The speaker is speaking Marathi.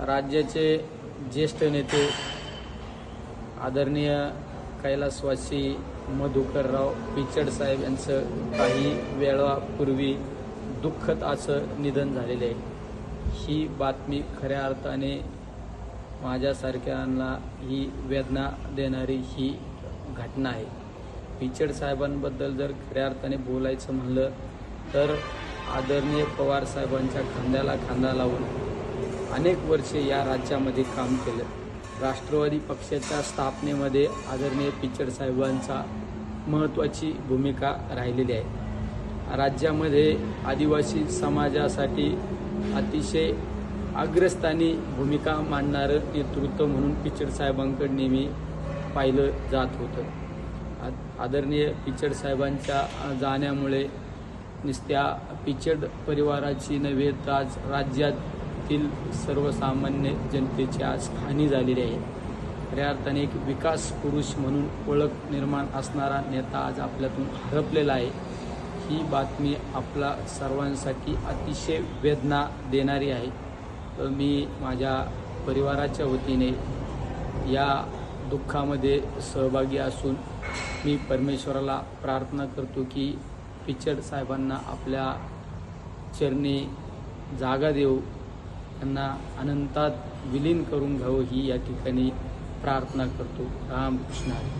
राज्याचे ज्येष्ठ नेते आदरणीय कैलासवासी मधुकरराव पिचड साहेब यांचं काही वेळापूर्वी दुःखद असं निधन झालेले आहे. ही बातमी खऱ्या अर्थाने माझ्यासारख्यांना ही वेदना देणारी ही घटना आहे. पिचड साहेबांबद्दल जर खऱ्या अर्थाने बोलायचं म्हणलं तर आदरणीय पवार साहेबांच्या खांद्याला खांदा लावून अनेक वर्षे या राज्यामध्ये काम केलं. राष्ट्रवादी पक्षाच्या स्थापनेमध्ये आदरणीय पिचड साहेबांचा महत्त्वाची भूमिका राहिलेली आहे. राज्यामध्ये आदिवासी समाजासाठी अतिशय अग्रस्थानी भूमिका मांडणारं नेतृत्व म्हणून पिचड साहेबांकडे नेहमी पाहिलं जात होतं. आ- आदरणीय पिचड साहेबांच्या जाण्यामुळे नुसत्या पिचड परिवाराची नव्हे तर आज राज्यातील सर्वसामान्य जनतेची आज हानी झालेली आहे. खऱ्या अर्थाने एक विकास पुरुष म्हणून ओळख निर्माण असणारा नेता आज आपल्यातून हरपलेला आहे. ही बातमी आपला सर्वांसाठी अतिशय वेदना देणारी आहे. मी माझ्या परिवाराच्या वतीने या दुःखामध्ये सहभागी असून मी परमेश्वराला प्रार्थना करतो की पिचड साहेबांना आपल्या चरणी जागा देऊ. त्यांना अनंतात विलीन करून घ्यावं ही या ठिकाणी प्रार्थना करतो रामकृष्ण हरी.